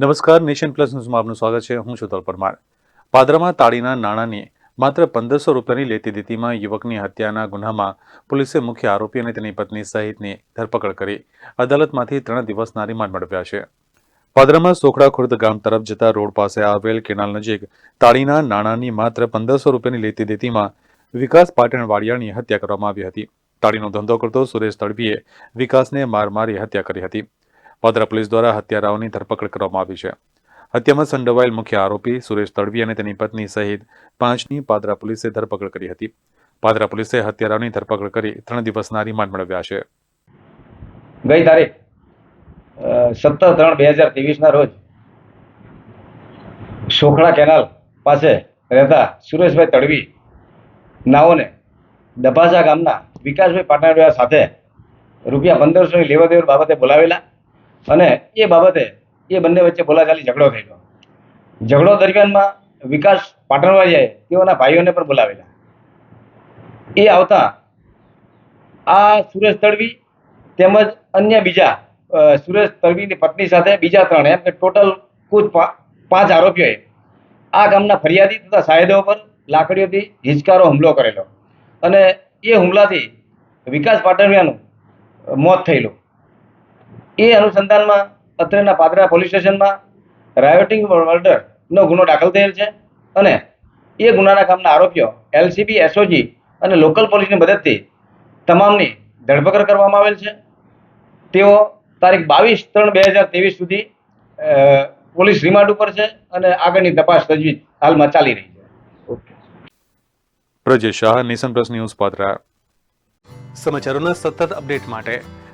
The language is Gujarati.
નમસ્કાર, નેશન પ્લસ ન્યૂઝમાં આપનું સ્વાગત છે. હું છું તલ પરમાર. પાદરામાં તાળીના નાણાંની માત્ર પંદરસો રૂપિયાની લેતી દીતીમાં યુવકની હત્યાના ગુનામાં પોલીસે મુખ્ય આરોપી અને તેની પત્ની સહિતની ધરપકડ કરી. અદાલતમાંથી ત્રણ દિવસના રિમાન્ડ મેળવ્યા છે. પાદરામાં સોખડા ખુર્દ ગામ તરફ જતા રોડ પાસે આવેલ કેનાલ નજીક તાળીના નાણાંની માત્ર પંદરસો રૂપિયાની લેતી દીતીમાં વિકાસ પાટણ વાડિયાની હત્યા કરવામાં આવી હતી. તાળીનો ધંધો કરતો સુરેશ તડવીએ વિકાસને માર મારી હત્યા કરી હતી. પાદરા પોલીસ દ્વારા હત્યારાઓની ધરપકડ કરવામાં આવી છે. હત્યામાં સંડોવાયેલ મુખ્ય આરોપી સુરેશ તડવી અને તેની પત્ની સહિત પાંચની પાદરા પોલીસે ધરપકડ કરી હતી. પાદરા પોલીસે હત્યારાઓની ધરપકડ કરી ત્રણ દિવસના રિમાન્ડ મેળવ્યા છે. ગઈ તારીખ સત્તર ત્રણ બે હજાર ત્રેવીસના રોજ શોખડા કેનાલ પાસે રહેતા સુરેશભાઈ તડવી નાઓને દભાજા ગામના વિકાસભાઈ પાટણિયા સાથે રૂપિયા પંદરસોની લેવા દેવડ બાબતે બોલાવેલા. અને એ બાબતે એ બંને વચ્ચે બોલાચાલી ઝઘડો થયેલો. ઝઘડો દરમિયાનમાં વિકાસ પાટણવાડિયાએ તેઓના ભાઈઓને પણ બોલાવેલા. એ આવતા આ સુરેશ તડવી તેમજ અન્ય બીજા સુરેશ તડવીની પત્ની સાથે બીજા ત્રણ, એમ કે ટોટલ કુલ પાંચ આરોપીઓએ આ ગામના ફરિયાદી તથા સાહેદો પર લાકડીઓથી હિંચકારો હુમલો કરેલો. અને એ હુમલાથી વિકાસ પાટણિયાનું મોત થયેલું. એ અનુસંધાનમાં અત્રેના પાદરા પોલીસ સ્ટેશનમાં રાયોટિંગ મર્ડરનો ગુનો દાખલ થયેલ છે અને એ ગુનાના કામના આરોપીઓ એલસીબી એસઓજી અને લોકલ પોલીસની મદદથી તમામની ધરપકડ કરવામાં આવેલ છે. તેઓ તારીખ બાવીસ ત્રણ બે હજાર ત્રેવીસ સુધી પોલીસ રિમાન્ડ ઉપર છે અને આગળની તપાસ તજવીજ હાલમાં ચાલી રહી છે. Prajesh Shah nation plus news પાત્ર સમાચારોના સતત અપડેટ માટે